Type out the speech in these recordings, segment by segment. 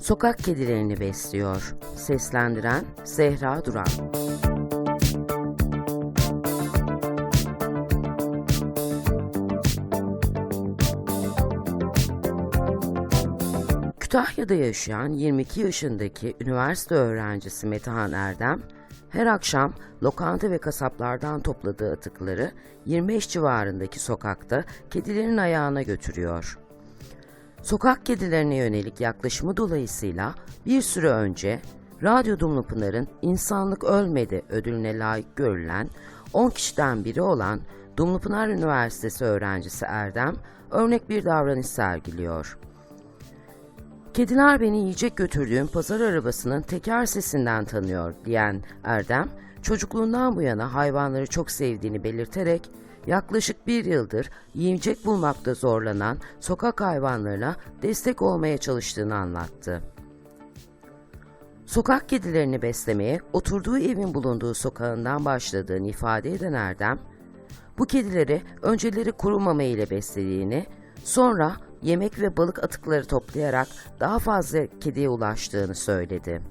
Sokak kedilerini besliyor. Seslendiren Zehra Duran. Kütahya'da yaşayan 22 yaşındaki üniversite öğrencisi Metehan Erdem, her akşam lokanta ve kasaplardan topladığı atıkları 25 civarındaki sokakta kedilerin ayağına götürüyor. Sokak kedilerine yönelik yaklaşımı dolayısıyla bir süre önce Radyo Dumlupınar'ın İnsanlık Ölmedi ödülüne layık görülen 10 kişiden biri olan Dumlupınar Üniversitesi öğrencisi Erdem örnek bir davranış sergiliyor. Kediler beni yiyecek götürdüğüm pazar arabasının teker sesinden tanıyor diyen Erdem, çocukluğundan bu yana hayvanları çok sevdiğini belirterek yaklaşık bir yıldır yiyecek bulmakta zorlanan sokak hayvanlarına destek olmaya çalıştığını anlattı. Sokak kedilerini beslemeye oturduğu evin bulunduğu sokağından başladığını ifade eden Erdem, bu kedileri önceleri kuru mama ile beslediğini, sonra yemek ve balık atıkları toplayarak daha fazla kediye ulaştığını söyledi.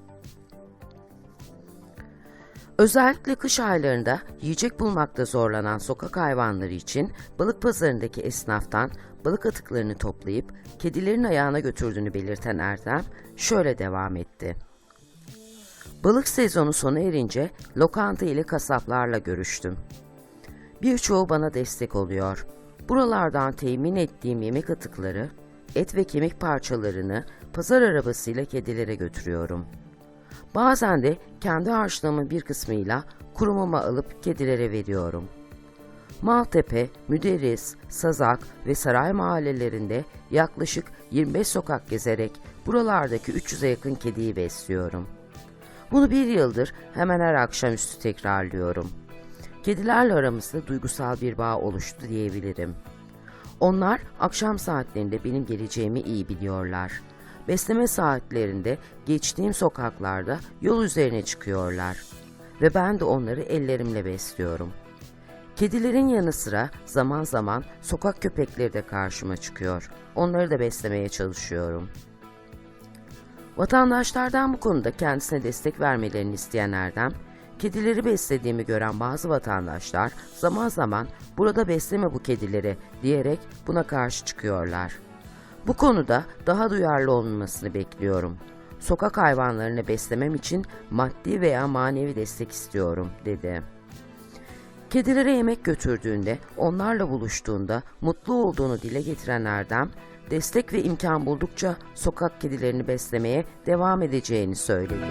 Özellikle kış aylarında yiyecek bulmakta zorlanan sokak hayvanları için balık pazarındaki esnaftan balık atıklarını toplayıp kedilerin ayağına götürdüğünü belirten Erdem şöyle devam etti. Balık sezonu sona erince lokanta ile kasaplarla görüştüm. Birçoğu bana destek oluyor. Buralardan temin ettiğim yemek atıkları, et ve kemik parçalarını pazar arabasıyla kedilere götürüyorum. Bazen de kendi harçlığımın bir kısmıyla kuru mama alıp kedilere veriyorum. Maltepe, Müderris, Sazak ve Saray mahallelerinde yaklaşık 25 sokak gezerek buralardaki 300'e yakın kediyi besliyorum. Bunu bir yıldır hemen her akşamüstü tekrarlıyorum. Kedilerle aramızda duygusal bir bağ oluştu diyebilirim. Onlar akşam saatlerinde benim geleceğimi iyi biliyorlar. Besleme saatlerinde geçtiğim sokaklarda yol üzerine çıkıyorlar ve ben de onları ellerimle besliyorum. Kedilerin yanı sıra zaman zaman sokak köpekleri de karşıma çıkıyor. Onları da beslemeye çalışıyorum. Vatandaşlardan bu konuda kendisine destek vermelerini isteyen Erdem, kedileri beslediğimi gören bazı vatandaşlar zaman zaman burada besleme bu kedileri diyerek buna karşı çıkıyorlar. Bu konuda daha duyarlı olunmasını bekliyorum. Sokak hayvanlarını beslemem için maddi veya manevi destek istiyorum, dedi. Kedilere yemek götürdüğünde, onlarla buluştuğunda mutlu olduğunu dile getiren Erdem, destek ve imkan buldukça sokak kedilerini beslemeye devam edeceğini söyledi.